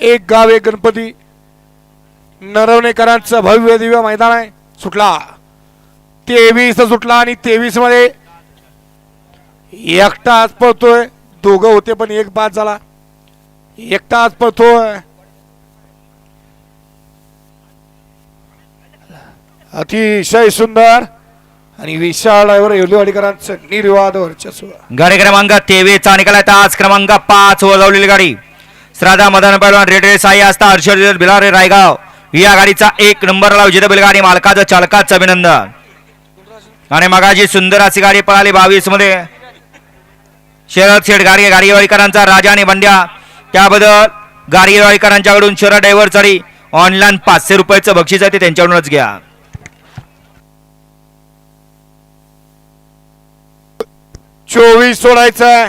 एक गाव एक गणपती. नरवणेकरांचं भव्य दिव्य मैदान आहे. सुटला. तेवीस सुटला आणि तेवीसमध्ये एकटा आज पळतोय. दोघं होते पण एक बाद झाला. एकटा आज पळतोय. अतिशय सुंदर आणि विशाल ड्रायव्हर येवलेवाडीकरांचं निर्वाद वर्चस्व. गाडी क्रमांक तेवीस चा निकाल आज क्रमांक पाच वर गाडी. श्राद्धा मदन पैलवान रेड साई असता हर्षवर्धन बिलारे रायगाव. या गाडीचा एक नंबरला लाव जिथे बैलगाडी मालकाचं चालकाचं अभिनंदन. आणि मगाची सुंदर अशी गाडी पळाली बावीसमध्ये शरद शेठ गाडगे गाडीवाडीकरांचा राजा आणि बंड्या. त्याबद्दल गाडीवाडीकरांच्याकडून शरद ड्रायव्हर चढी ऑनलाईन पाचशे रुपयाचं बक्षीस आहे ते त्यांच्याकडूनच घ्या. चोवीस सोडायचं